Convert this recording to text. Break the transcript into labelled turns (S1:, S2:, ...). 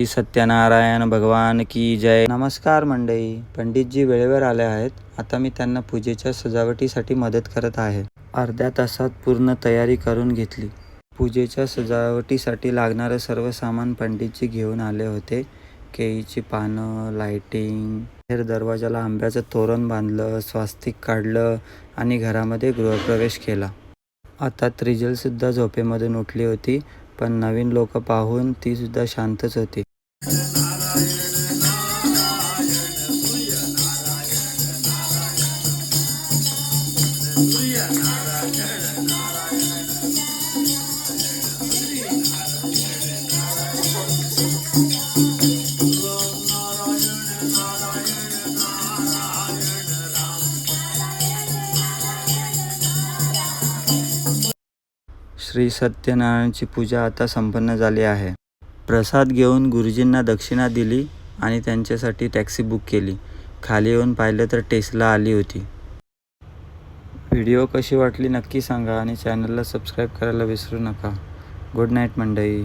S1: श्री सत्यनारायण भगवान की जय. नमस्कार मंडई पंडितजी वेळेवर आले आहेत. आता मी त्यांना पूजेच्या सजावटीसाठी मदत करत आहे. अर्ध्या तासात पूर्ण तयारी करून घेतली. पूजेच्या सजावटीसाठी लागणारं सर्व सामान पंडितजी घेऊन आले होते. केळीची पानं लायटिंग हेर दरवाजाला आंब्याचं तोरण बांधलं स्वास्तिक काढलं आणि घरामध्ये गृहप्रवेश केला. आता त्रिजलसुद्धा झोपेमधून उठली होती पण नवीन लोक पाहून ती सुद्धा शांतच होती. श्री सत्यनारायणची पूजा आता संपन्न झाली प्रसाद घेऊन गुरुजींना दक्षिणा दिली आणि त्यांच्यासाठी टॅक्सी बुक केली. खाली येऊन पाहिलं तर टेस्ला आली होती. व्हिडिओ कशी वाटली नक्की सांगा आणि चॅनलला सबस्क्राईब करायला विसरू नका. गुड नाईट मंडई